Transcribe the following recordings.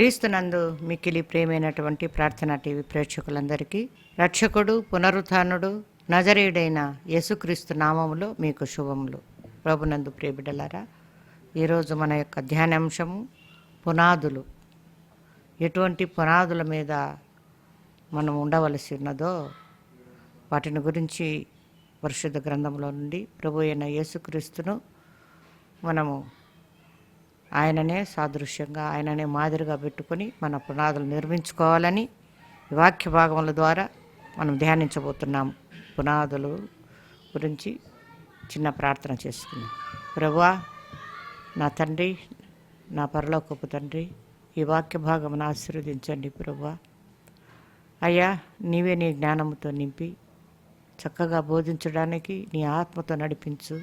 క్రీస్తునందు మిక్కిలి ప్రేమైనటువంటి ప్రార్థనా టీవీ ప్రేక్షకులందరికీ రక్షకుడు పునరుత్నుడు నజరేయుడైన యేసుక్రీస్తు నామములో మీకు శుభములు. ప్రభునందు ప్రియబిడ్డలారా ఈరోజు మన యొక్క ధ్యానాంశము పునాదులు. ఎటువంటి పునాదుల మీద మనం ఉండవలసి ఉన్నదో వాటిని గురించి పరిశుద్ధ గ్రంథంలో నుండి ప్రభు అయిన యేసుక్రీస్తును మనము ఆయననే సాదృశ్యంగా ఆయననే మాదిరిగా పెట్టుకొని మన పునాదులు నిర్మించుకోవాలని వాక్య భాగముల ద్వారా మనం ధ్యానించబోతున్నాం పునాదులు గురించి చిన్న ప్రార్థన చేసుకున్నాం ప్రభువా నా తండ్రి నా పరలోకపు తండ్రి ఈ వాక్య భాగమును ఆశీర్వదించండి ప్రభువా. అయ్యా నీవే నీ జ్ఞానముతో నింపి చక్కగా బోధించడానికి నీ ఆత్మతో నడిపించు.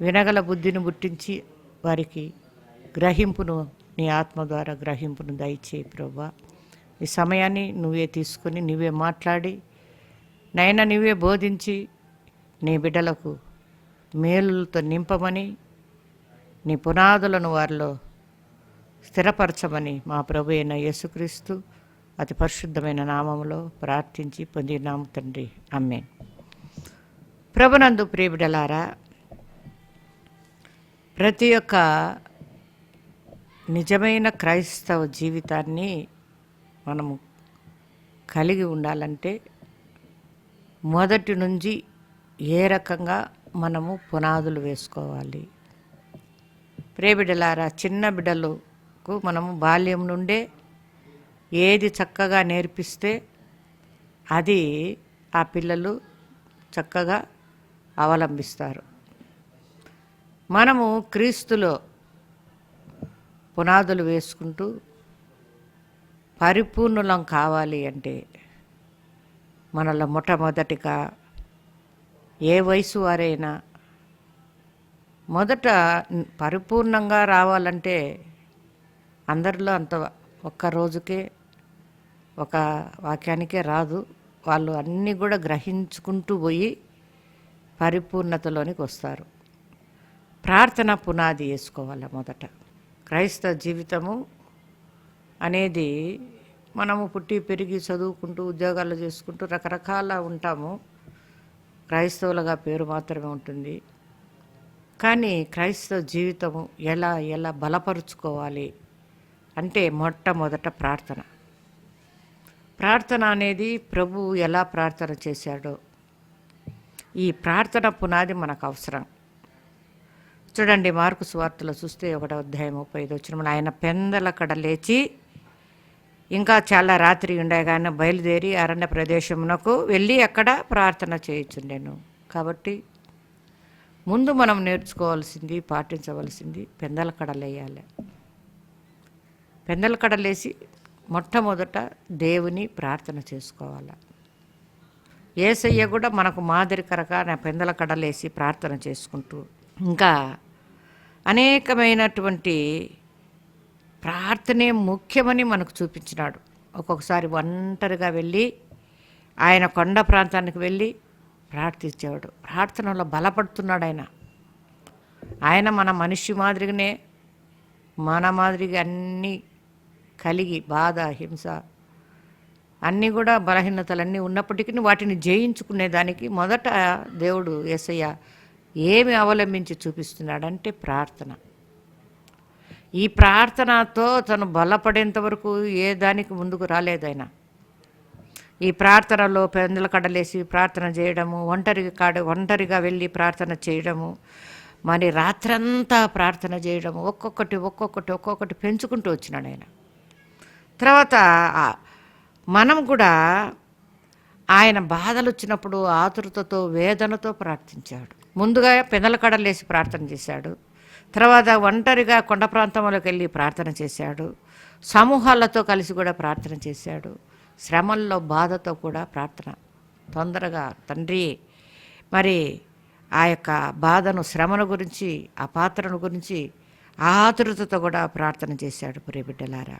వినగల బుద్ధిని పుట్టించి వారికి గ్రహింపును నీ ఆత్మ ద్వారా గ్రహింపును దయచేయి ప్రభా. ఈ సమయాన్ని నువ్వే తీసుకొని నువ్వే మాట్లాడి నైనా నువ్వే బోధించి నీ బిడ్డలకు మేలులతో నింపమని నీ పునాదులను వారిలో స్థిరపరచమని మా ప్రభు అయిన యేసుక్రీస్తు అతి పరిశుద్ధమైన నామంలో ప్రార్థించి పొందినాము తండ్రి. అమ్మే ప్రభునందు ప్రియబిడలారా ప్రతి ఒక్క నిజమైన క్రైస్తవ జీవితాన్ని మనము కలిగి ఉండాలంటే మొదటి నుంచి ఏ రకంగా మనము పునాదులు వేసుకోవాలి. ప్రేబిడలారా చిన్న బిడ్డలకు మనము బాల్యం నుండే ఏది చక్కగా నేర్పిస్తే అది ఆ పిల్లలు చక్కగా అవలంబిస్తారు. మనము క్రీస్తులో పునాదులు వేసుకుంటూ పరిపూర్ణులం కావాలి అంటే మనలో మొట్టమొదటిగా ఏ వయసు వారైనా మొదట పరిపూర్ణంగా రావాలంటే అందరిలో అంత ఒక్క రోజుకే ఒక వాక్యానికే రాదు. వాళ్ళు అన్నీ కూడా గ్రహించుకుంటూ పోయి పరిపూర్ణతలోనికి వస్తారు. ప్రార్థన పునాది వేసుకోవాలి మొదట. క్రైస్తవ జీవితము అనేది మనము పుట్టి పెరిగి చదువుకుంటూ ఉద్యోగాలు చేసుకుంటూ రకరకాల ఉంటాము. క్రైస్తవులుగా పేరు మాత్రమే ఉంటుంది. కానీ క్రైస్తవ జీవితము ఎలా ఎలా బలపరుచుకోవాలి అంటే మొట్టమొదట ప్రార్థన. ప్రార్థన అనేది ప్రభు ఎలా ప్రార్థన చేశాడో. ఈ ప్రార్థన పునాది మనకు అవసరం. చూడండి మార్కు సువార్తలో చూస్తే ఒకటో అధ్యాయం ముప్పై ఐదు వచ్చిన ఆయన పెందల కడ లేచి ఇంకా చాలా రాత్రి ఉండే కానీ బయలుదేరి అరణ్య ప్రదేశమునకు వెళ్ళి అక్కడ ప్రార్థన చేయించుండెను. కాబట్టి ముందు మనం నేర్చుకోవాల్సింది పాటించవలసింది పెందల కడలేయాలి పెందల కడలేసి మొట్టమొదట దేవుని ప్రార్థన చేసుకోవాలి. ఏసయ్య కూడా మనకు మాదిరికరగా నా పెందల కడలేసి ప్రార్థన చేసుకుంటూ ఇంకా అనేకమైనటువంటి ప్రార్థనే ముఖ్యమని మనకు చూపించినాడు. ఒక్కొక్కసారి ఒంటరిగా వెళ్ళి ఆయన కొండ ప్రాంతానికి వెళ్ళి ప్రార్థించేవాడు. ప్రార్థనలో బలపడుతున్నాడు ఆయన. ఆయన మన మనిషి మాదిరిగానే మన మాదిరిగా అన్నీ కలిగి బాధ హింస అన్నీ కూడా బలహీనతలన్నీ ఉన్నప్పటికీ వాటిని జయించుకునేదానికి మొదట దేవుడు యేసయ్య ఏమి అవలంబించి చూపిస్తున్నాడంటే ప్రార్థన. ఈ ప్రార్థనతో తను బలపడేంత వరకు ఏ దానికి ముందుకు రాలేదు ఆయన. ఈ ప్రార్థనలో పెందుల కడలేసి ప్రార్థన చేయడము ఒంటరిగా కాడ ఒంటరిగా వెళ్ళి ప్రార్థన చేయడము మరి రాత్రంతా ప్రార్థన చేయడము ఒక్కొక్కటి ఒక్కొక్కటి ఒక్కొక్కటి పెంచుకుంటూ వచ్చినాడు ఆయన. తర్వాత మనం కూడా ఆయన బాధలు వచ్చినప్పుడు ఆతురతతో వేదనతో ప్రార్థించాడు. ముందుగా పెదల కడలేసి ప్రార్థన చేశాడు. తర్వాత ఒంటరిగా కొండ ప్రాంతంలోకి వెళ్ళి ప్రార్థన చేశాడు. సమూహాలతో కలిసి కూడా ప్రార్థన చేశాడు. శ్రమల్లో బాధతో కూడా ప్రార్థన. తొందరగా తండ్రి మరి ఆ యొక్క బాధను శ్రమను గురించి ఆ పాత్రను గురించి ఆతురతతో కూడా ప్రార్థన చేశాడు ప్రియబిడ్డలారా.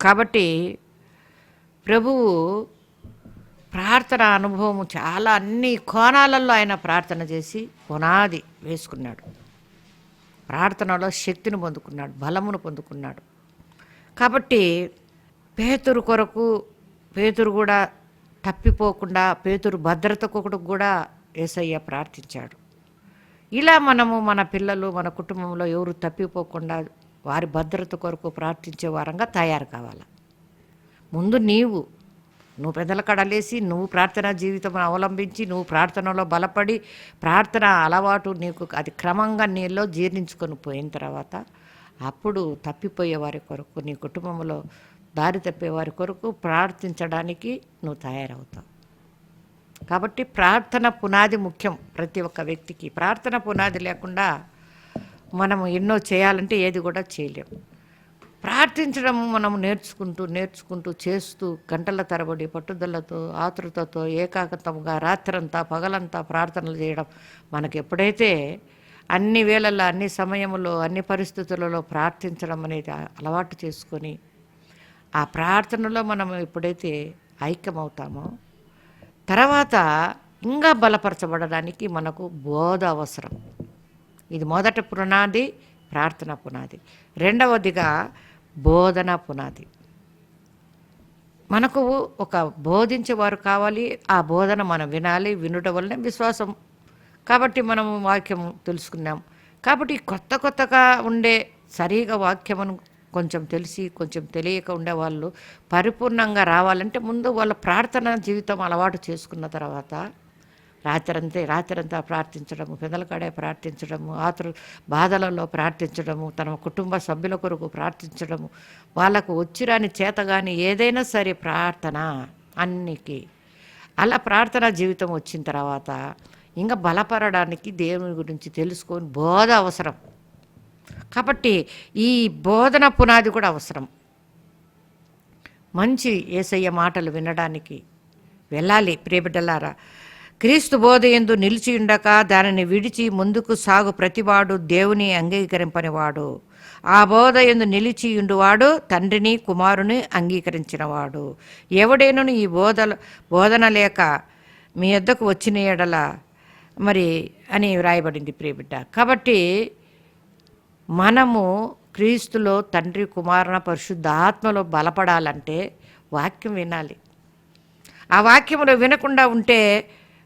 కాబట్టి ప్రభువు ప్రార్థన అనుభవం చాలా అన్ని కోణాలలో ఆయన ప్రార్థన చేసి పునాది వేసుకున్నాడు. ప్రార్థనలో శక్తిని పొందుకున్నాడు బలమును పొందుకున్నాడు. కాబట్టి పేతురు కొరకు పేతురు కూడా తప్పిపోకుండా పేతురు భద్రత కొరకు కూడా ఏసయ్య ప్రార్థించాడు. ఇలా మనము మన పిల్లలు మన కుటుంబంలో ఎవరు తప్పిపోకుండా వారి భద్రత కొరకు ప్రార్థించే వారంగా తయారు కావాలి? ముందు నీవు నువ్వు పెద్దల కడలేసి నువ్వు ప్రార్థనా జీవితం అవలంబించి నువ్వు ప్రార్థనలో బలపడి ప్రార్థన అలవాటు నీకు అది క్రమంగా నీలో జీర్ణించుకొని పోయిన తర్వాత అప్పుడు తప్పిపోయే వారి కొరకు నీ కుటుంబంలో దారి తప్పే వారి కొరకు ప్రార్థించడానికి నువ్వు తయారవుతావు. కాబట్టి ప్రార్థన పునాది ముఖ్యం ప్రతి ఒక్క వ్యక్తికి. ప్రార్థన పునాది లేకుండా మనం ఎన్నో చేయాలంటే ఏది కూడా చేయలేము ప్రార్థించడం మనం నేర్చుకుంటూ నేర్చుకుంటూ చేస్తూ గంటల తరబడి పట్టుదలతో ఆతృతతో ఏకాగ్రతంగా రాత్రంతా పగలంతా ప్రార్థనలు చేయడం మనకి ఎప్పుడైతే అన్ని వేళల్లో అన్ని సమయంలో అన్ని పరిస్థితులలో ప్రార్థించడం అనేది అలవాటు చేసుకొని ఆ ప్రార్థనలో మనం ఎప్పుడైతే ఐక్యమవుతామో తర్వాత ఇంకా బలపరచబడడానికి మనకు బోధ అవసరం. ఇది మొదటి పునాది ప్రార్థన పునాది. రెండవదిగా బోధన పునాది. మనకు ఒక బోధించేవారు కావాలి ఆ బోధన మనం వినాలి వినుట వల్లనే విశ్వాసం. కాబట్టి మనం వాక్యం తెలుసుకున్నాం. కాబట్టి కొత్త కొత్తగా ఉండే సరిగా వాక్యమును కొంచెం తెలిసి కొంచెం తెలియక ఉండే వాళ్ళు పరిపూర్ణంగా రావాలంటే ముందు వాళ్ళ ప్రార్థన జీవితం అలవాటు చేసుకున్న తర్వాత రాత్రంతే రాత్రంతా ప్రార్థించడము పెదలకాడే ప్రార్థించడము ఆతరు బాధలలో ప్రార్థించడము తన కుటుంబ సభ్యుల కొరకు ప్రార్థించడము వాళ్ళకు వచ్చిరాని చేత కానీ ఏదైనా సరే ప్రార్థన అన్నికి. అలా ప్రార్థన జీవితం వచ్చిన తర్వాత ఇంకా బలపడడానికి దేవుని గురించి తెలుసుకొని బోధ అవసరం. కాబట్టి ఈ బోధన పునాది కూడా అవసరం. మంచి ఏసయ్య మాటలు వినడానికి వెళ్ళాలి ప్రియబిడ్డలారా. క్రీస్తు బోధ ఎందు నిలిచి ఉండక దానిని విడిచి ముందుకు సాగు ప్రతివాడు దేవుని అంగీకరింపనివాడు. ఆ బోధ ఎందు నిలిచియుండువాడు తండ్రిని కుమారుని అంగీకరించినవాడు. ఎవడేనను ఈ బోధ బోధన లేక మీ వద్దకు వచ్చిన ఎడల మరి అని వ్రాయబడింది ప్రియబిడ్డ. కాబట్టి మనము క్రీస్తులో తండ్రి కుమారున పరిశుద్ధాత్మలో బలపడాలంటే వాక్యం వినాలి. ఆ వాక్యములో వినకుండా ఉంటే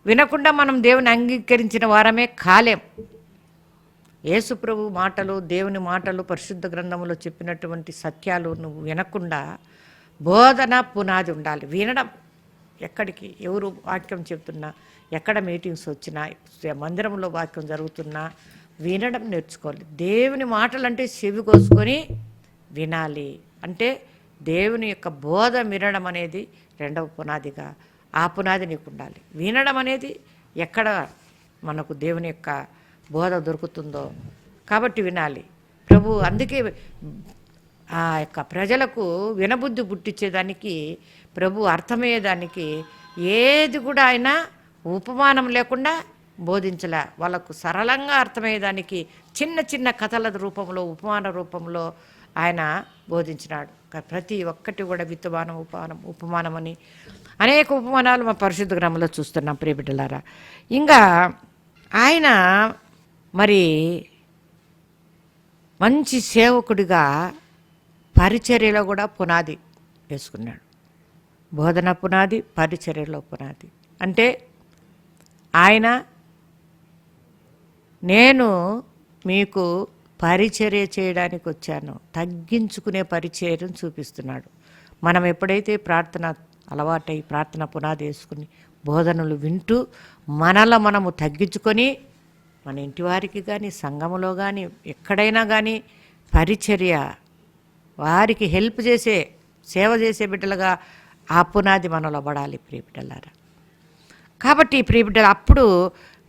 వినకుండా మనం దేవుని అంగీకరించిన వారమే కాలేం. యేసుప్రభు మాటలు దేవుని మాటలు పరిశుద్ధ గ్రంథంలో చెప్పినటువంటి సత్యాలు నువ్వు వినకుండా బోధన పునాది ఉండాలి. వినడం. ఎక్కడికి ఎవరు వాక్యం చెప్తున్నా ఎక్కడ మీటింగ్స్ వచ్చినా మందిరంలో వాక్యం జరుగుతున్నా వినడం నేర్చుకోవాలి. దేవుని మాటలు అంటే చెవి కోసుకొని వినాలి. అంటే దేవుని యొక్క బోధ వినడం అనేది రెండవ పునాదిగా ఆ పునాది నీకు ఉండాలి వినడం అనేది ఎక్కడ మనకు దేవుని యొక్క బోధ దొరుకుతుందో కాబట్టి వినాలి. ప్రభు అందుకే ఆ యొక్క ప్రజలకు వినబుద్ధి పుట్టించేదానికి ప్రభు అర్థమయ్యేదానికి ఏది కూడా ఆయన ఉపమానం లేకుండా బోధించలే. వాళ్ళకు సరళంగా అర్థమయ్యేదానికి చిన్న చిన్న కథల రూపంలో ఉపమాన రూపంలో ఆయన బోధించినాడు. ప్రతి ఒక్కటి కూడా విత్తమానం ఉపమానం ఉపమానం అని అనేక ఉపమానాలు మా పరిశుద్ధ గ్రామంలో చూస్తున్నాం ప్రియబిడ్డలారా. ఇంకా ఆయన మరి మంచి సేవకుడిగా పరిచర్యలో కూడా పునాది వేసుకున్నాడు. బోధన పునాది పరిచర్యలో పునాది. అంటే ఆయన నేను మీకు పరిచర్య చేయడానికి వచ్చాను తగ్గించుకునే పరిచర్యను చూపిస్తున్నాడు. మనం ఎప్పుడైతే ప్రార్థన అలవాటై ప్రార్థన పునాది వేసుకుని బోధనలు వింటూ మనల మనము తగ్గించుకొని మన ఇంటివారికి కానీ సంఘములో కానీ ఎక్కడైనా కానీ పరిచర్య వారికి హెల్ప్ చేసే సేవ చేసే బిడ్డలుగా ఆ పునాది మనలో పడాలి ప్రియబిడ్డలారా. కాబట్టి ప్రియబిడ్డలు అప్పుడు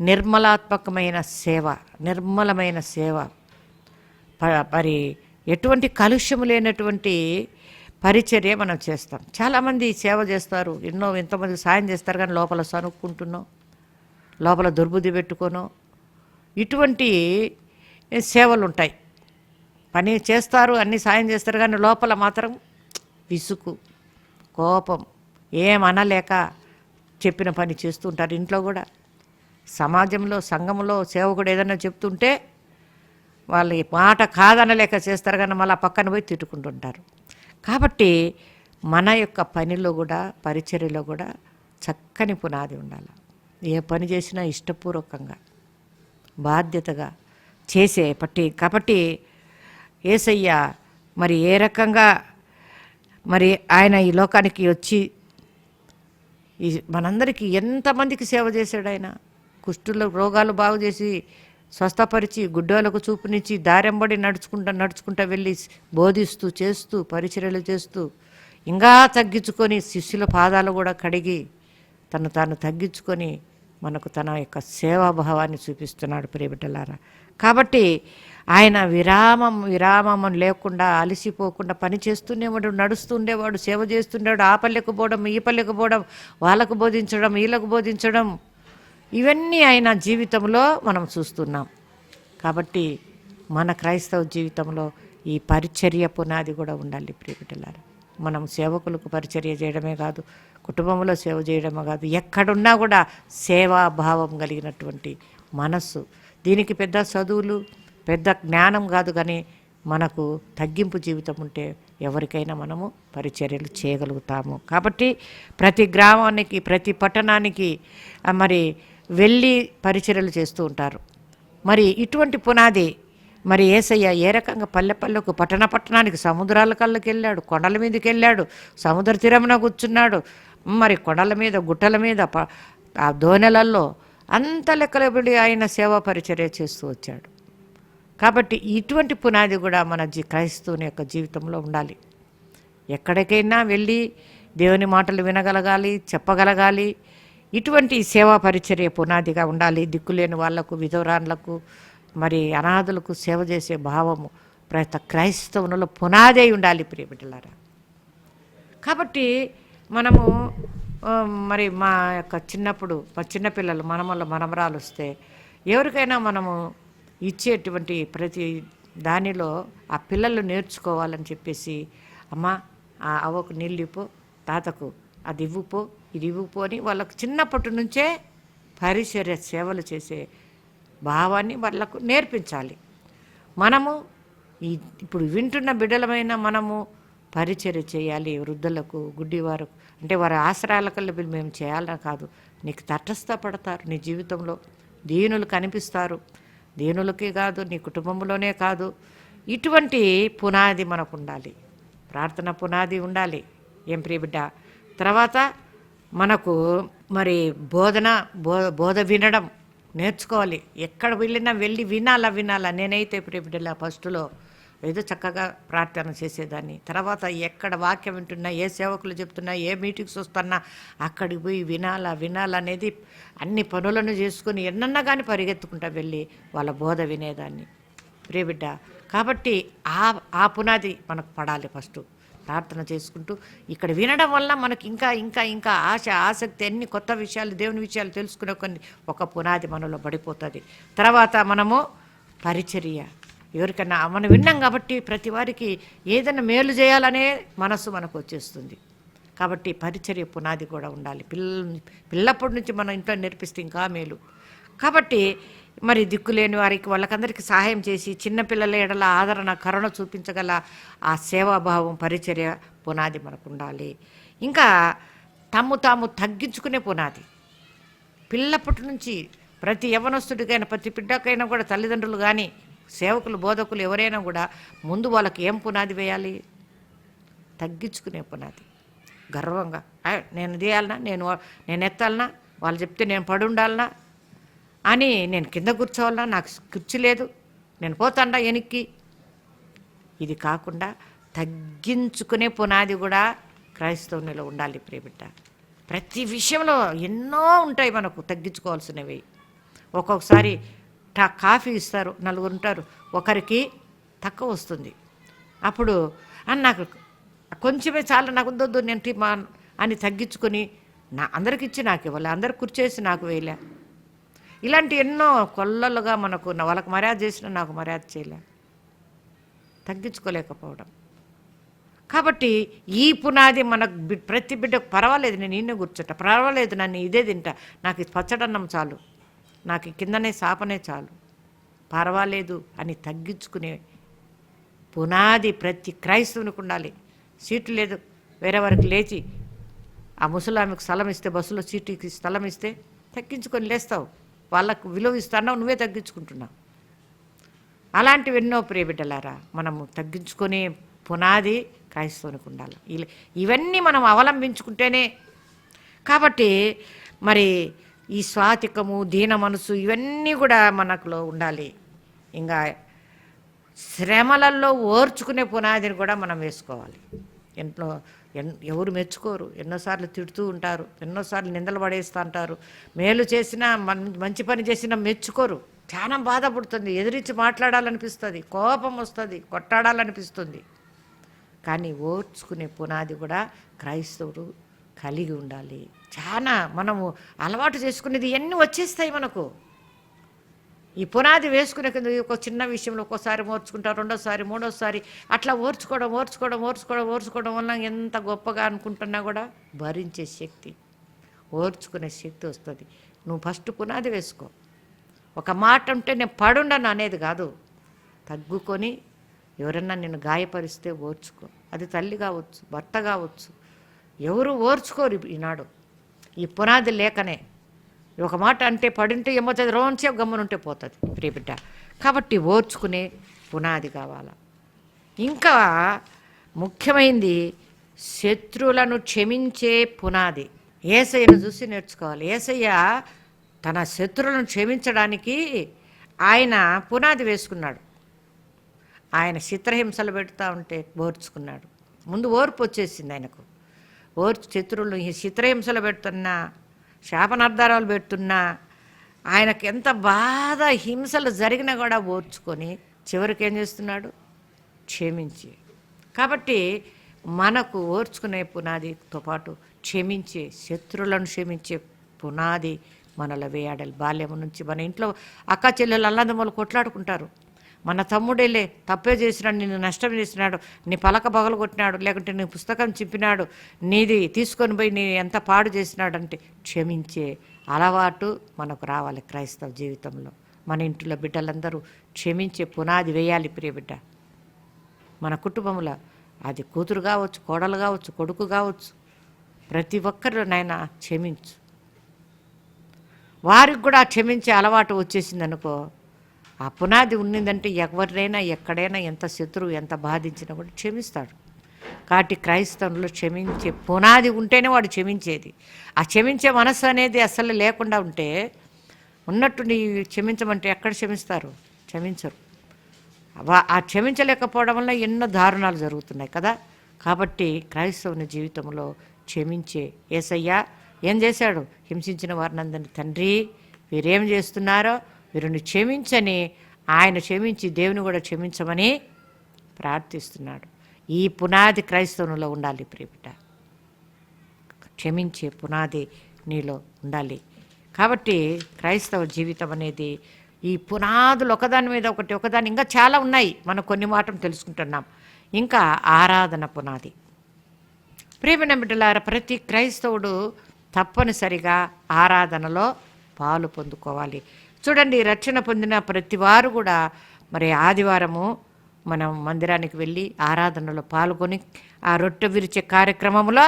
నిర్మలాత్మకమైన సేవ నిర్మలమైన సేవ ప- మరి ఎటువంటి కలుష్యం లేనటువంటి పరిచర్య మనం చేస్తాం. చాలామంది సేవ చేస్తారు. ఎన్నో ఎంతోమంది సాయం చేస్తారు కానీ లోపల సనుక్కుంటున్నాం లోపల దుర్బుద్ధి పెట్టుకోను. ఇటువంటి సేవలు ఉంటాయి పని చేస్తారు అన్ని సాయం చేస్తారు కానీ లోపల మాత్రం విసుకు కోపం ఏమనలేక చెప్పిన పని చేస్తుంటారు ఇంట్లో కూడా. సమాజంలో సంఘంలో సేవకుడు ఏదైనా చెప్తుంటే వాళ్ళు మాట కాదనలేక చేస్తారు కానీ మళ్ళీ పక్కన పోయి తిట్టుకుంటుంటారు. కాబట్టి మన యొక్క పనిలో కూడా పరిచర్యలో కూడా చక్కని పునాది ఉండాలి. ఏ పని చేసినా ఇష్టపూర్వకంగా బాధ్యతగా చేసే పట్టి. కాబట్టి ఏసయ్య మరి ఏ రకంగా మరి ఆయన ఈ లోకానికి వచ్చి ఈ మనందరికీ ఎంతమందికి సేవ చేశాడు ఆయన? కుష్ఠుల రోగాలు బాగు చేసి స్వస్థపరిచి గుడ్డోలకు చూపునిచ్చి దారెంబడి నడుచుకుంటా నడుచుకుంటా వెళ్ళి బోధిస్తూ చేస్తూ పరిచర్యలు చేస్తూ ఇంకా తగ్గించుకొని శిష్యుల పాదాలు కూడా కడిగి తను తాను తగ్గించుకొని మనకు తన యొక్క సేవాభావాన్ని చూపిస్తున్నాడు ప్రియబిడ్డలారా కాబట్టి ఆయన విరామం విరామం లేకుండా అలసిపోకుండా పని చేస్తూనేవాడు నడుస్తుండేవాడు సేవ చేస్తుండేవాడు ఆ పల్లెకు పోవడం ఈ పల్లెకు పోవడం వాళ్ళకు బోధించడం వీళ్ళకు బోధించడం ఇవన్నీ ఆయన జీవితంలో మనం చూస్తున్నాం. కాబట్టి మన క్రైస్తవ జీవితంలో ఈ పరిచర్య పునాది కూడా ఉండాలి ప్రియబిడ్డలారా. మనం సేవకులకు పరిచర్య చేయడమే కాదు కుటుంబంలో సేవ చేయడమే కాదు ఎక్కడున్నా కూడా సేవాభావం కలిగినటువంటి మనస్సు. దీనికి పెద్ద చదువులు పెద్ద జ్ఞానం కాదు కానీ మనకు తగ్గింపు జీవితం ఉంటే ఎవరికైనా మనము పరిచర్యలు చేయగలుగుతాము. కాబట్టి ప్రతి గ్రామానికి ప్రతి పట్టణానికి మరి వెళ్ళి పరిచర్యలు చేస్తూ ఉంటారు. మరి ఇటువంటి పునాది మరి ఏసయ్య ఏ రకంగా పల్లె పల్లెకు పట్టణ పట్టణానికి సముద్రాల కళ్ళకి వెళ్ళాడు కొండల మీదకి వెళ్ళాడు సముద్ర తీరమున కూర్చున్నాడు మరి కొండల మీద గుట్టల మీద ఆ దోణెలల్లో అంత లెక్కలబడి ఆయన సేవా పరిచర్య చేస్తూ వచ్చాడు. కాబట్టి ఇటువంటి పునాది కూడా మన జీ క్రైస్తవుని యొక్క జీవితంలో ఉండాలి. ఎక్కడికైనా వెళ్ళి దేవుని మాటలు వినగలగాలి చెప్పగలగాలి ఇటువంటి సేవా పరిచర్య పునాదిగా ఉండాలి. దిక్కులేని వాళ్ళకు విధవరాన్లకు మరి అనాథులకు సేవ చేసే భావము ప్రతి క్రైస్తవునిలో పునాది అయి ఉండాలి ప్రియబిడ్డలారా కాబట్టి మనము మరి మా యొక్క చిన్నప్పుడు మా చిన్నపిల్లలు మనమల్ల మనమరాలు వస్తే ఎవరికైనా మనము ఇచ్చేటువంటి ప్రతి దానిలో ఆ పిల్లలు నేర్చుకోవాలని చెప్పేసి అమ్మ ఆ అవ్వకు నీళ్ళు తాతకు అది ఇవ్వుపో ఇది ఇవ్వుపో అని వాళ్ళకు చిన్నప్పటి నుంచే పరిచర్య సేవలు చేసే భావాన్ని వాళ్ళకు నేర్పించాలి. మనము ఈ ఇప్పుడు వింటున్న బిడ్డలమైన మనము పరిచర్య చేయాలి. వృద్ధులకు గుడ్డివారు అంటే వారి ఆశ్రయాలకల్లా వీళ్ళు మేము చేయాలని కాదు. నీకు తటస్థపడతారు. నీ జీవితంలో దీనులు కనిపిస్తారు. దీనులకే కాదు నీ కుటుంబంలోనే కాదు. ఇటువంటి పునాది మనకు ఉండాలి. ప్రార్థన పునాది ఉండాలి. ఏం ప్రియబిడ్డ తర్వాత మనకు మరి బోధన బో బోధ వినడం నేర్చుకోవాలి. ఎక్కడ వెళ్ళినా వెళ్ళి వినాలా వినాలా. నేనైతే ప్రియ ఫస్ట్లో ఏదో చక్కగా ప్రార్థన చేసేదాన్ని. తర్వాత ఎక్కడ వాక్యం వింటున్నా ఏ సేవకులు చెప్తున్నా ఏ మీటింగ్స్ వస్తున్నా అక్కడికి పోయి వినాలా వినాలనేది అన్ని పనులను చేసుకుని ఎన్నన్నా కానీ పరిగెత్తుకుంటా వెళ్ళి వాళ్ళ బోధ వినేదాన్ని. ప్రియబిడ్డ కాబట్టి ఆ ఆ పునాది మనకు పడాలి ఫస్ట్. ప్రార్థన చేసుకుంటూ ఇక్కడ వినడం వల్ల మనకి ఇంకా ఇంకా ఇంకా ఆశ ఆసక్తి అన్ని కొత్త విషయాలు దేవుని విషయాలు తెలుసుకునే కొన్ని ఒక పునాది మనలో పడిపోతుంది. తర్వాత మనము పరిచర్య. ఎవరికైనా మనం విన్నాం కాబట్టి ప్రతి వారికి ఏదైనా మేలు చేయాలనే మనసు మనకు వచ్చేస్తుంది. కాబట్టి పరిచర్య పునాది కూడా ఉండాలి. పిల్ల పిల్లప్పటి నుంచి మనం ఇంట్లో నేర్పిస్తే ఇంకా మేలు. కాబట్టి మరి దిక్కులేని వారికి వాళ్ళకందరికీ సహాయం చేసి చిన్నపిల్లల ఎడల ఆదరణ కరుణ చూపించగల ఆ సేవాభావం పరిచర్య పునాది మనకు ఉండాలి. ఇంకా తమ్ము తాము తగ్గించుకునే పునాది. పిల్లప్పటి నుంచి ప్రతి యవనస్తుడికైనా ప్రతి బిడ్డకైనా కూడా తల్లిదండ్రులు కానీ సేవకులు బోధకులు ఎవరైనా కూడా ముందు వాళ్ళకి ఏం పునాది వేయాలి? తగ్గించుకునే పునాది. గర్వంగా. నేను ఇది నేను నేను ఎత్తాలనా? వాళ్ళు చెప్తే నేను పడి ఉండాలనా అని నేను కింద కూర్చోవాలా? నాకు కుర్చీ లేదు. నేను పోతాండా వెనక్కి ఇది కాకుండా తగ్గించుకునే పునాది కూడా క్రైస్తవునిలో ఉండాలి ప్రియబిడ్డ ప్రతి విషయంలో ఎన్నో ఉంటాయి మనకు తగ్గించుకోవాల్సినవి. ఒక్కొక్కసారి టా కాఫీ ఇస్తారు నలుగురు ఉంటారు. ఒకరికి తక్కువ వస్తుంది. అప్పుడు అని నాకు కొంచెమే చాలు నాకు వద్దొద్దు నేను టీ మా అని తగ్గించుకొని నా అందరికి ఇచ్చి నాకు ఇవ్వలే అందరు కుర్చేసి నాకు వేయలే. ఇలాంటి ఎన్నో కొల్లలుగా మనకు నా- వాళ్ళకి మర్యాద చేసినా నాకు మర్యాద చేయలే. తగ్గించుకోలేకపోవడం. కాబట్టి ఈ పునాది మనకు ప్రతి బిడ్డకు పర్వాలేదు నేను ఈయన కూర్చుంటా. పర్వాలేదు నన్ను ఇదే తింటా. నాకు ఇది పచ్చడన్నం చాలు. నాకు ఈ కిందనే సాపనే చాలు. పర్వాలేదు అని తగ్గించుకునే పునాది ప్రతి క్రైస్తవునికి ఉండాలి. సీటు లేదు. వేరే వారికి లేచి ఆ ముసలామెకు స్థలం ఇస్తే బస్సులో సీటుకి స్థలం ఇస్తే తగ్గించుకొని లేస్తావు. వాళ్ళకు విలువ ఇస్తున్నావు నువ్వే తగ్గించుకుంటున్నావు. అలాంటివి ఎన్నో ప్రియబిడ్డలారా మనము తగ్గించుకునే పునాది క్రైస్తవునికి ఉండాలి. ఇలా- ఇవన్నీ మనం అవలంబించుకుంటేనే. కాబట్టి మరి ఈ స్వాతికము దీన మనసు ఇవన్నీ కూడా మనకులో ఉండాలి. ఇంకా శ్రమలలో ఓర్చుకునే పునాదిని కూడా మనం వేసుకోవాలి. ఇంట్లో ఎన్ ఎవరు మెచ్చుకోరు. ఎన్నోసార్లు తిడుతూ ఉంటారు. ఎన్నోసార్లు నిందలు పడేస్తూ ఉంటారు మేలు చేసినా మన్ మంచి పని చేసినా మెచ్చుకోరు. చాలా బాధపడుతుంది. ఎదిరించి మాట్లాడాలనిపిస్తుంది. కోపం వస్తుంది. కొట్టాడాలనిపిస్తుంది. కానీ ఓర్చుకునే పునాది కూడా క్రైస్తవుడు కలిగి ఉండాలి. చాలా మనము అలవాటు చేసుకునేది ఎన్ని వచ్చేస్తాయి మనకు. ఈ పునాది వేసుకునే కింద ఒక చిన్న విషయంలో ఒక్కోసారి ఓర్చుకుంటారు రెండోసారి మూడోసారి అట్లా ఓర్చుకోవడం ఓర్చుకోవడం ఓర్చుకోవడం ఓర్చుకోవడం వల్ల ఎంత గొప్పగా అనుకుంటున్నా కూడా భరించే శక్తి ఓర్చుకునే శక్తి వస్తుంది. నువ్వు ఫస్ట్ పునాది వేసుకో. ఒక మాట ఉంటే నేను పడుండను అనేది కాదు. తగ్గుకొని ఎవరన్నా నేను గాయపరిస్తే ఓర్చుకో. అది తల్లి కావచ్చు భర్త కావచ్చు ఎవరు ఓర్చుకోరు ఈనాడు ఈ పునాది లేకనే ఒక మాట అంటే పడింటే ఏమవుతుంది రోంచే గమ్మునుంటే పోతుంది ప్రియబిడ్డ. కాబట్టి ఓర్చుకునే పునాది కావాల. ఇంకా ముఖ్యమైనది శత్రువులను క్షమించే పునాది. ఏసయ్యను చూసి నేర్చుకోవాలి. ఏసయ్య తన శత్రువులను క్షమించడానికి ఆయన పునాది వేసుకున్నాడు. ఆయన చిత్రహింసలు పెడుతూ ఉంటే ఓర్చుకున్నాడు. ముందు ఓర్పు వచ్చేసింది ఆయనకు. ఓర్చు శత్రువులు ఈ చిత్రహింసలు పెడుతున్నా శాపనార్థారాలు పెడుతున్నా ఆయనకు ఎంత బాధ హింసలు జరిగినా కూడా ఓర్చుకొని చివరికి ఏం చేస్తున్నాడు? క్షమించి. కాబట్టి మనకు ఓర్చుకునే పునాదితో పాటు క్షమించే శత్రువులను క్షమించే పునాది మనలో వేయాడాలి బాల్యం నుంచి మన ఇంట్లో అక్క చెల్లెలు అల్లదమ్ములు కొట్లాడుకుంటారు. మన తమ్ముడేలే తప్పే చేసినాడు నిన్ను నష్టం చేసినాడు నీ పలక పగలు కొట్టినాడు లేకుంటే నీ పుస్తకం చింపినాడు నీది తీసుకొని పోయి నీ ఎంత పాడు చేసినాడంటే క్షమించే అలవాటు మనకు రావాలి క్రైస్తవ జీవితంలో. మన ఇంట్లో బిడ్డలందరూ క్షమించే పునాది వేయాలి ప్రియ బిడ్డ మన కుటుంబంలో అది కూతురు కావచ్చు కోడలు కావచ్చు కొడుకు కావచ్చు ప్రతి ఒక్కరు నైనా క్షమించు. వారికి కూడా క్షమించే అలవాటు వచ్చేసిందనుకో ఆ పునాది ఉన్నదంటే ఎవరినైనా ఎక్కడైనా ఎంత శత్రువు ఎంత బాధించినా కూడా క్షమిస్తాడు. కాబట్టి క్రైస్తవంలో క్షమించే పునాది ఉంటేనే వాడు క్షమించేది. ఆ క్షమించే మనసు అనేది అసలు లేకుండా ఉంటే ఉన్నట్టు నీ క్షమించమంటే ఎక్కడ క్షమిస్తారు? క్షమించరు. ఆ క్షమించలేకపోవడం వల్ల ఎన్నో దారుణాలు జరుగుతున్నాయి కదా. కాబట్టి క్రైస్తవుని జీవితంలో క్షమించే ఏసయ్యా ఏం చేశాడు? హింసించిన వారినందరినీ తండ్రి వీరేం చేస్తున్నారో వీరిని క్షమించని ఆయన క్షమించి దేవుని కూడా క్షమించమని ప్రార్థిస్తున్నాడు. ఈ పునాది క్రైస్తవునిలో ఉండాలి ప్రియబిడ్డ క్షమించే పునాది నీలో ఉండాలి. కాబట్టి క్రైస్తవ జీవితం అనేది ఈ పునాదులు ఒకదాని మీద ఒకటి ఒకదాని ఇంకా చాలా ఉన్నాయి. మనం కొన్ని మాటలు తెలుసుకుంటున్నాం. ఇంకా ఆరాధన పునాది. ప్రేమిన బిడ్డలారా ప్రతి క్రైస్తవుడు తప్పనిసరిగా ఆరాధనలో పాలు పొందుకోవాలి. చూడండి రక్షణ పొందిన ప్రతి వారు కూడా మరి ఆదివారము మనం మందిరానికి వెళ్ళి ఆరాధనలో పాల్గొని ఆ రొట్టె విరిచే కార్యక్రమంలో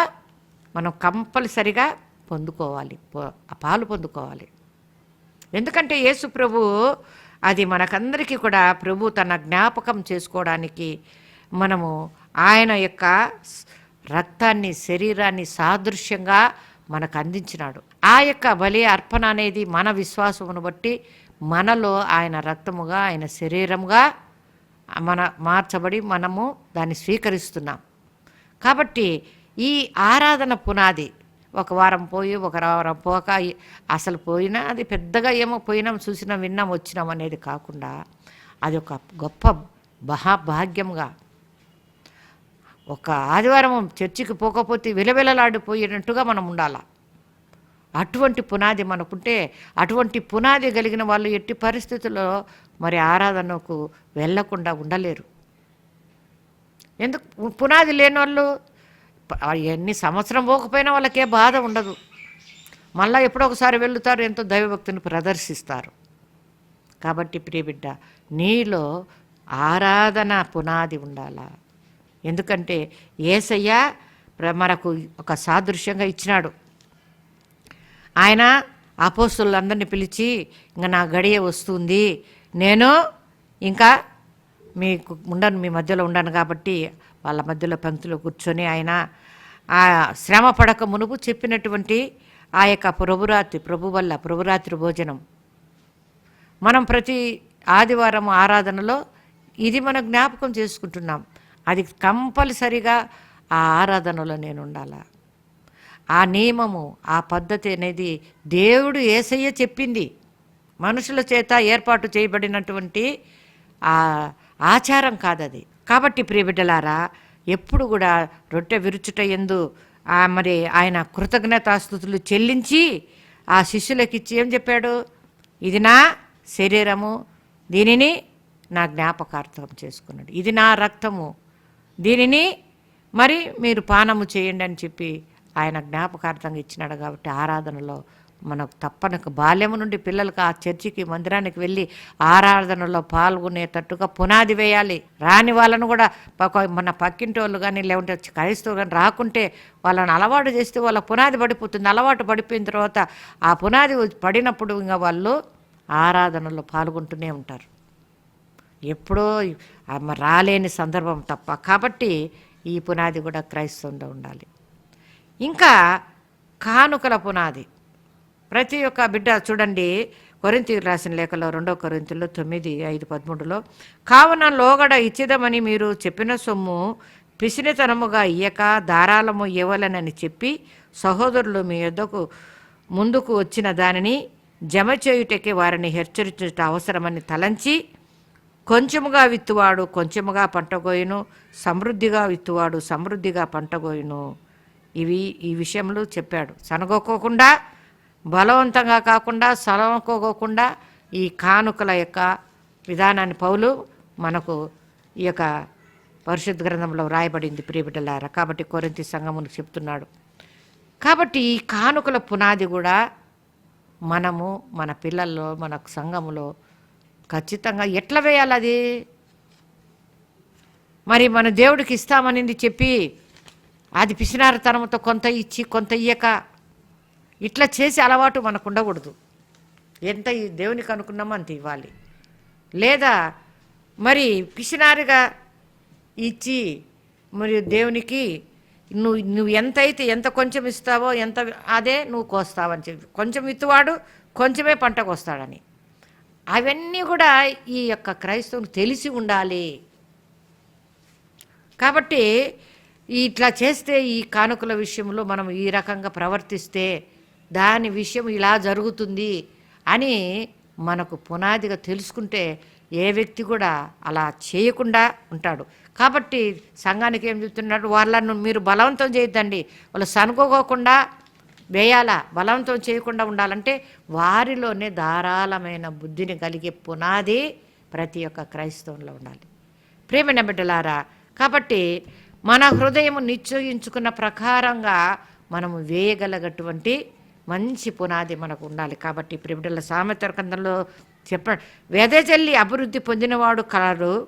మనం కంపల్సరిగా పొందుకోవాలి ఆ పాలు పొందుకోవాలి. ఎందుకంటే యేసు ప్రభు అది మనకందరికీ కూడా ప్రభు తన జ్ఞాపకం చేసుకోవడానికి మనము ఆయన యొక్క రక్తాన్ని శరీరాన్ని సాదృశ్యంగా మనకు అందించినాడు. ఆ యొక్క బలి అర్పణ అనేది మన విశ్వాసమును బట్టి మనలో ఆయన రక్తముగా ఆయన శరీరముగా మన మార్చబడి మనము దాన్ని స్వీకరిస్తున్నాం. కాబట్టి ఈ ఆరాధన పునాది ఒక వారం పోయి ఒక వారం పోక అసలు పోయినా అది పెద్దగా ఏమో పోయినాం చూసినాం విన్నాం వచ్చినాం అనేది కాకుండా అది ఒక గొప్ప మహాభాగ్యంగా ఒక ఆదివారం చర్చికి పోకపోతే విలవిలలాడిపోయినట్టుగా మనం ఉండాలా? అటువంటి పునాది మనకుంటే అటువంటి పునాది కలిగిన వాళ్ళు ఎట్టి పరిస్థితుల్లో మరి ఆరాధనకు వెళ్ళకుండా ఉండలేరు. ఎందుకు? పునాది లేని వాళ్ళు ఎన్ని సంవత్సరం పోకపోయినా వాళ్ళకే బాధ ఉండదు. మళ్ళీ ఎప్పుడో ఒకసారి వెళ్తారు ఎంతో దైవభక్తిని ప్రదర్శిస్తారు. కాబట్టి ప్రియబిడ్డ నీలో ఆరాధన పునాది ఉండాలా? ఎందుకంటే ఏసయ్య మనకు ఒక సాదృశ్యంగా ఇచ్చినాడు. ఆయన అపోస్తులందరినీ పిలిచి ఇంకా నా గడియ వస్తుంది. నేను ఇంకా మీకు ఉండను మీ మధ్యలో ఉండను కాబట్టి వాళ్ళ మధ్యలో పంక్తిలో కూర్చొని ఆయన ఆ శ్రమ పడక మునుపు చెప్పినటువంటి ఆ యొక్క ప్రభురాత్రి ప్రభు వల్ల ప్రభురాత్రి భోజనం. మనం ప్రతి ఆదివారం ఆరాధనలో ఇది మనం జ్ఞాపకం చేసుకుంటున్నాం. అది కంపల్సరిగా ఆ ఆరాధనలో నేను ఉండాలా? ఆ నియమము ఆ పద్ధతి అనేది దేవుడు ఏసయ్య చెప్పింది. మనుషుల చేత ఏర్పాటు చేయబడినటువంటి ఆ ఆచారం కాదది. కాబట్టి ప్రియబిడ్డలారా ఎప్పుడు కూడా రొట్టె విరుచుట ఎందు మరి ఆయన కృతజ్ఞతాస్థుతులు చెల్లించి ఆ శిష్యులకిచ్చి ఏం చెప్పాడు? ఇది నా శరీరము దీనిని నా జ్ఞాపకార్థం చేసుకున్నాడు. ఇది నా రక్తము దీనిని మరి మీరు పానము చేయండి అని చెప్పి ఆయన జ్ఞాపకార్థంగా ఇచ్చినాడు కాబట్టి ఆరాధనలో మనకు తప్పనక బాల్యము నుండి పిల్లలకు ఆ చర్చికి మందిరానికి వెళ్ళి ఆరాధనలో పాల్గొనేటట్టుగా పునాది వేయాలి. రాని వాళ్ళను కూడా మన పక్కింటి వాళ్ళు కానీ లేకుంటే క్రైస్తవులు కానీ రాకుంటే వాళ్ళని అలవాటు చేస్తే వాళ్ళ పునాది పడిపోతుంది. అలవాటు పడిపోయిన తర్వాత ఆ పునాది పడినప్పుడు ఇంకా వాళ్ళు ఆరాధనలో పాల్గొంటూనే ఉంటారు. ఎప్పుడో రాలేని సందర్భం తప్ప. కాబట్టి ఈ పునాది కూడా క్రైస్తవంలో ఉండాలి. ఇంకా కానుకల పునాది. ప్రతి ఒక్క బిడ్డ చూడండి కొరింతీరు రాసిన లేఖలో రెండో కొరింతిలో తొమ్మిది ఐదు పదమూడులో కావున లోగడ ఇచ్చిదమని మీరు చెప్పిన సొమ్ము పిసినితనముగా ఇయ్యక ధారాళము ఇవ్వలనని చెప్పి సహోదరులు మీ యొద్దకు ముందుకు వచ్చిన దానిని జమ చేయుటకి వారిని హెచ్చరించుట అవసరమని తలంచి కొంచెముగా విత్తువాడు కొంచెముగా పంటగోయును సమృద్ధిగా విత్తువాడు సమృద్ధిగా పంటగోయును. ఇవి ఈ విషయంలో చెప్పాడు. సనగొక్కకుండా బలవంతంగా కాకుండా సనగొక్కోకుండా ఈ కానుకల యొక్క విధానాన్ని పౌలు మనకు ఈ యొక్క పరిశుద్ధ గ్రంథంలో వ్రాయబడింది ప్రియబిడ్డలారా. కాబట్టి కొరింతి సంఘమునికి చెప్తున్నాడు. కాబట్టి ఈ కానుకల పునాది కూడా మనము మన పిల్లల్లో మన సంఘములో ఖచ్చితంగా ఎట్లా వేయాలి అది? మరి మన దేవుడికి ఇస్తామనింది చెప్పి అది పిసినారితనంతో కొంత ఇచ్చి కొంత ఇయ్యక ఇట్లా చేసే అలవాటు మనకు ఉండకూడదు ఎంత ఈ దేవునికి అనుకున్నామో అంత ఇవ్వాలి. లేదా మరి పిసినారిగా ఇచ్చి మరి దేవునికి నువ్వు నువ్వు ఎంత అయితే ఎంత కొంచెం ఇస్తావో ఎంత అదే నువ్వు కోస్తావని చెప్పి. కొంచెం ఇత్తువాడు కొంచెమే పంటకు వస్తాడని అవన్నీ కూడా ఈ యొక్క క్రైస్తవులు తెలిసి ఉండాలి. కాబట్టి ఇట్లా చేస్తే ఈ కానుకల విషయంలో మనం ఈ రకంగా ప్రవర్తిస్తే దాని విషయం ఇలా జరుగుతుంది అని మనకు పునాదిగా తెలుసుకుంటే ఏ వ్యక్తి కూడా అలా చేయకుండా ఉంటాడు. కాబట్టి సంఘానికి ఏం చెప్తున్నాడు? వాళ్ళను మీరు బలవంతం చేయొద్దండి. వాళ్ళు సనుకోకుండా వేయాలా? బలవంతం చేయకుండా ఉండాలంటే వారిలోనే ధారాళమైన బుద్ధిని కలిగే పునాది ప్రతి ఒక్క క్రైస్తవంలో ఉండాలి. ప్రేమైన బిడ్డలారా కాబట్టి మన హృదయము నిశ్చయించుకున్న ప్రకారంగా మనము వేయగలగటువంటి మంచి పునాది మనకు ఉండాలి. కాబట్టి ప్రిబిడ్డల సామెత కందంలో చెప్ప వెదజల్లి అభివృద్ధి పొందినవాడు కలరు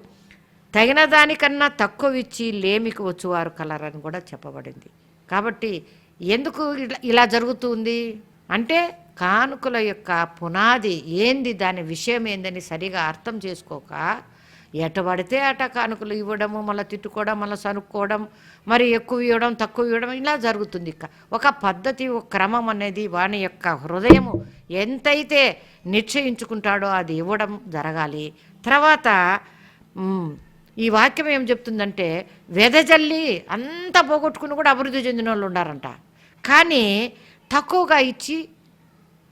తగిన దానికన్నా తక్కువ ఇచ్చి లేమికి వచ్చేవారు కలర్ అని కూడా చెప్పబడింది. కాబట్టి ఎందుకు ఇలా- ఇలా జరుగుతుంది? అంటే కానుకల యొక్క పునాది ఏంది దాని విషయం ఏందని సరిగా అర్థం చేసుకోక ఎట పడితే అట కానుకలు ఇవ్వడము మళ్ళీ తిట్టుకోవడం మళ్ళీ సనుక్కోవడం మరి ఎక్కువ ఇవ్వడం తక్కువ ఇవ్వడం ఇలా జరుగుతుంది ఇక. ఒక పద్ధతి ఒక క్రమం అనేది వాని యొక్క హృదయము ఎంతైతే నిశ్చయించుకుంటాడో అది ఇవ్వడం జరగాలి. తర్వాత ఈ వాక్యం ఏం చెప్తుందంటే వెదజల్లి అంతా పోగొట్టుకుని కూడా అభివృద్ధి చెందిన వాళ్ళు ఉన్నారంట కానీ తక్కువగా ఇచ్చి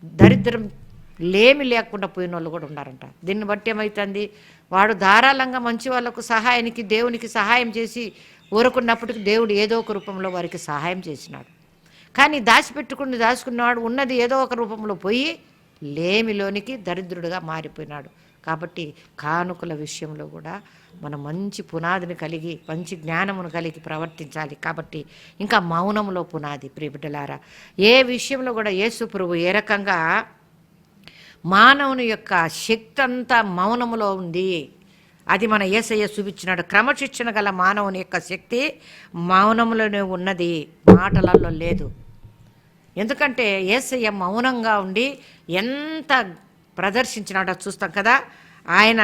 దరిద్రం లేమి లేకుండా పోయిన వాళ్ళు కూడా ఉన్నారంట దీన్ని బట్టి ఏమవుతుంది వాడు ధారాళంగా మంచి వాళ్ళకు సహాయానికి దేవునికి సహాయం చేసి ఊరుకున్నప్పటికీ దేవుడు ఏదో ఒక రూపంలో వారికి సహాయం చేసినాడు. కానీ దాచిపెట్టుకుని దాచుకున్నవాడు ఉన్నది ఏదో ఒక రూపంలో పోయి లేమిలోనికి దరిద్రుడిగా మారిపోయినాడు. కాబట్టి కానుకల విషయంలో కూడా మనం మంచి పునాదిని కలిగి మంచి జ్ఞానమును కలిగి ప్రవర్తించాలి. కాబట్టి ఇంకా మౌనంలో పునాది ప్రియబిడ్డలారా ఏ విషయంలో కూడా యేసు ప్రభు ఏ రకంగా మానవుని యొక్క శక్తి అంతా మౌనములో ఉంది అది మన ఏసయ్య చూపించినాడు. క్రమశిక్షణ గల మానవుని యొక్క శక్తి మౌనంలోనే ఉన్నది మాటలలో లేదు. ఎందుకంటే ఏసయ్య మౌనంగా ఉండి ఎంత ప్రదర్శించినాడో చూస్తాం కదా. ఆయన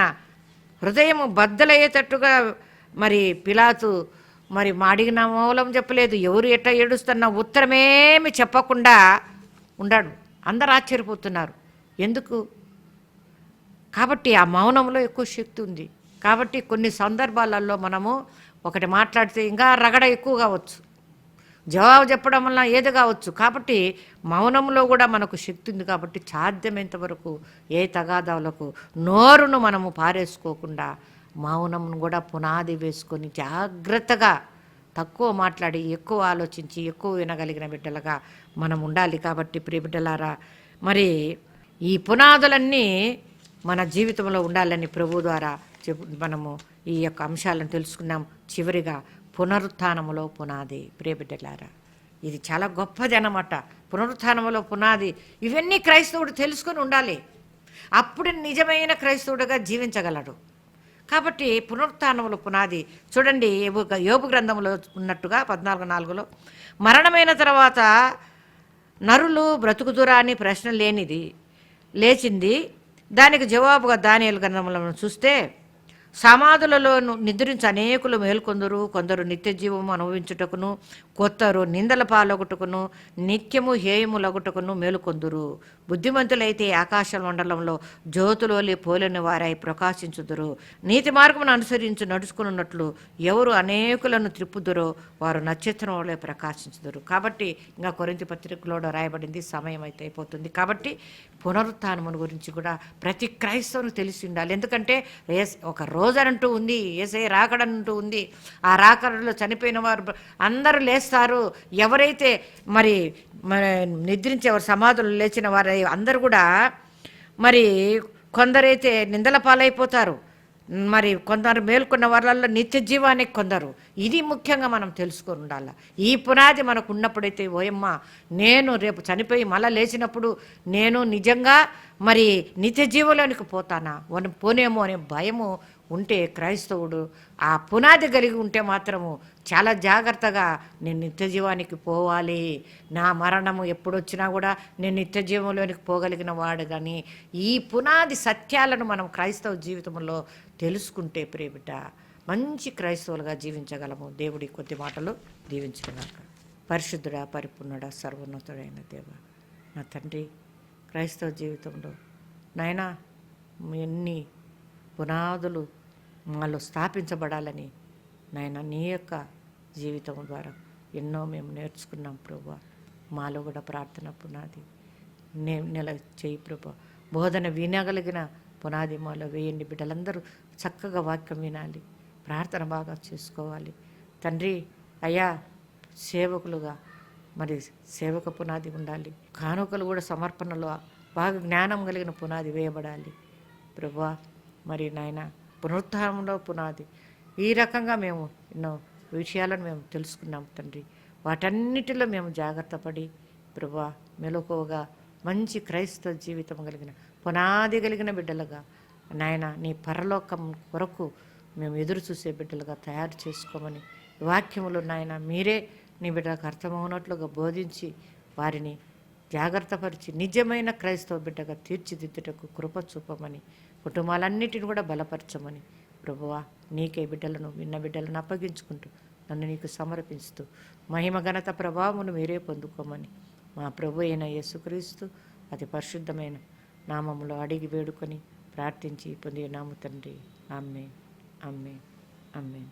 హృదయం బద్దలయ్యేటట్టుగా మరి పిలాతు మరి మాడిగిన మూలం చెప్పలేదు. ఎవరు ఎట్లా ఏడుస్తున్నా ఉత్తరమేమి చెప్పకుండా ఉండాడు. అందరు ఆశ్చర్యపోతున్నారు. ఎందుకు? కాబట్టి ఆ మౌనంలో ఎక్కువ శక్తి ఉంది. కాబట్టి కొన్ని సందర్భాలలో మనము ఒకటి మాట్లాడితే ఇంకా రగడ ఎక్కువ కావచ్చు జవాబు చెప్పడం వల్ల ఏది కావచ్చు కాబట్టి మౌనంలో కూడా మనకు శక్తి ఉంది కాబట్టి సాధ్యమైనంత వరకు ఏ తగాదాలకు నోరును మనము పారేసుకోకుండా మౌనంను కూడా పునాది వేసుకొని జాగ్రత్తగా తక్కువ మాట్లాడి ఎక్కువ ఆలోచించి ఎక్కువ వినగలిగిన బిడ్డలుగా మనం ఉండాలి. కాబట్టి ప్రియ బిడ్డలారా మరి ఈ పునాదులన్నీ మన జీవితంలో ఉండాలని ప్రభు ద్వారా చెప్పు మనము ఈ యొక్క అంశాలను తెలుసుకున్నాం. చివరిగా పునరుత్థానములో పునాది. ప్రియబిడ్డలారా ఇది చాలా గొప్పది అనమాట పునరుత్థానములో పునాది ఇవన్నీ క్రైస్తవుడు తెలుసుకొని ఉండాలి. అప్పుడు నిజమైన క్రైస్తవుడిగా జీవించగలడు. కాబట్టి పునరుత్థానములు పునాది చూడండి యోగు గ్రంథంలో ఉన్నట్టుగా పద్నాలుగు నాలుగులో మరణమైన తర్వాత నరులు బ్రతుకుదురా అని ప్రశ్న లేనిది. లేచింది. దానికి జవాబుగా దానియలు గ్రంథంలో చూస్తే సమాధులలో నిద్రించి అనేకులు మేల్కొందరు. కొందరు నిత్య జీవము అనుభవించుటకును కొత్తరు నిందల పాలొగుటకును నిత్యము హేయములగుటకును మేలుకొందురు. బుద్ధిమంతులైతే ఆకాశ మండలంలో జ్యోతులోలి పోలిన వారై ప్రకాశించుదురు. నీతి మార్గమును అనుసరించి నడుచుకున్నట్లు ఎవరు అనేకులను త్రిప్పుదురో వారు నక్షత్రం వలె ప్రకాశించుదురు. కాబట్టి ఇంకా కొరింతి పత్రికలో రాయబడింది సమయం అయితే అయిపోతుంది. కాబట్టి పునరుత్నమును గురించి కూడా ప్రతి క్రైస్తవును తెలిసి ఉండాలి. ఎందుకంటే ఒక ఒక రోజనంటూ ఉంది ఏసే రాకడంటూ ఉంది. ఆ రాకడలో చనిపోయిన వారు అందరూ లేస్తారు. ఎవరైతే మరి మరి నిద్రించి సమాధులు లేచిన వారు అందరు కూడా మరి కొందరైతే నిందల పాలైపోతారు. మరి కొందరు మేల్కొన్న వాళ్ళల్లో నిత్య జీవానికి కొందరు. ఇది ముఖ్యంగా మనం తెలుసుకొని ఉండాలి. ఈ పునాది మనకు ఉన్నప్పుడైతే ఓయమ్మ నేను రేపు చనిపోయి మళ్ళా లేచినప్పుడు నేను నిజంగా మరి నిత్య జీవంలోనికి పోతానా? పోనేమో అనే భయము ఉంటే క్రైస్తవుడు ఆ పునాది కలిగి ఉంటే మాత్రము చాలా జాగ్రత్తగా నేను నిత్యజీవానికి పోవాలి. నా మరణము ఎప్పుడొచ్చినా కూడా నేను నిత్యజీవంలోనికి పోగలిగిన వాడు కానీ ఈ పునాది సత్యాలను మనం క్రైస్తవ జీవితంలో తెలుసుకుంటే ప్రేమిట మంచి క్రైస్తవులుగా జీవించగలము. దేవుడి కొద్ది మాటలు దీవించుకున్నాక. పరిశుద్ధుడా పరిపూర్ణుడా సర్వోన్నతుడైన దేవ నా తండ్రి క్రైస్తవ జీవితంలో నాయనా ఎన్ని పునాదులు మాలో స్థాపించబడాలని నాయన నీ యొక్క జీవితం ద్వారా ఎన్నో మేము నేర్చుకున్నాం ప్రభా. మాలో కూడా ప్రార్థన పునాది. నే నెల చేయి ప్రభా. బోధన వినగలిగిన పునాది మాలో వేయండి. బిడ్డలందరూ చక్కగా వాక్యం వినాలి. ప్రార్థన బాగా చేసుకోవాలి. తండ్రి అయ్యా సేవకులుగా మరి సేవక పునాది ఉండాలి. కానుకలు కూడా సమర్పణలో బాగా జ్ఞానం కలిగిన పునాది వేయబడాలి. ప్రభా మరి నాయన పునరుత్థానంలో పునాది. ఈ రకంగా మేము ఎన్నో విషయాలను మేము తెలుసుకున్నాం తండ్రి. వాటన్నిటిలో మేము జాగ్రత్త పడి ప్రభా మెలకువగా మంచి క్రైస్తవ జీవితం కలిగిన పునాది కలిగిన బిడ్డలుగా నాయన నీ పరలోకం కొరకు మేము ఎదురు చూసే బిడ్డలుగా తయారు చేసుకోమని వాక్యములు నాయన మీరే నీ బిడ్డలకు అర్థమవునట్లుగా బోధించి వారిని జాగ్రత్తపరిచి నిజమైన క్రైస్తవ బిడ్డగా తీర్చిదిద్దుటకు కృప చూపమని కుటుంబాలన్నిటిని కూడా బలపరచమని. ప్రభువా నీకే బిడ్డలను విన్న బిడ్డలను అప్పగించుకుంటూ నన్ను నీకు సమర్పిస్తూ మహిమ ఘనత ప్రభావమును మీరే పొందుకోమని. మా ప్రభు అయిన యేసుక్రీస్తు అతి పరిశుద్ధమైన నామములో అడిగి వేడుకొని ప్రార్థించి పొంది నాము తండ్రి. అమ్మే అమ్మే అమ్మే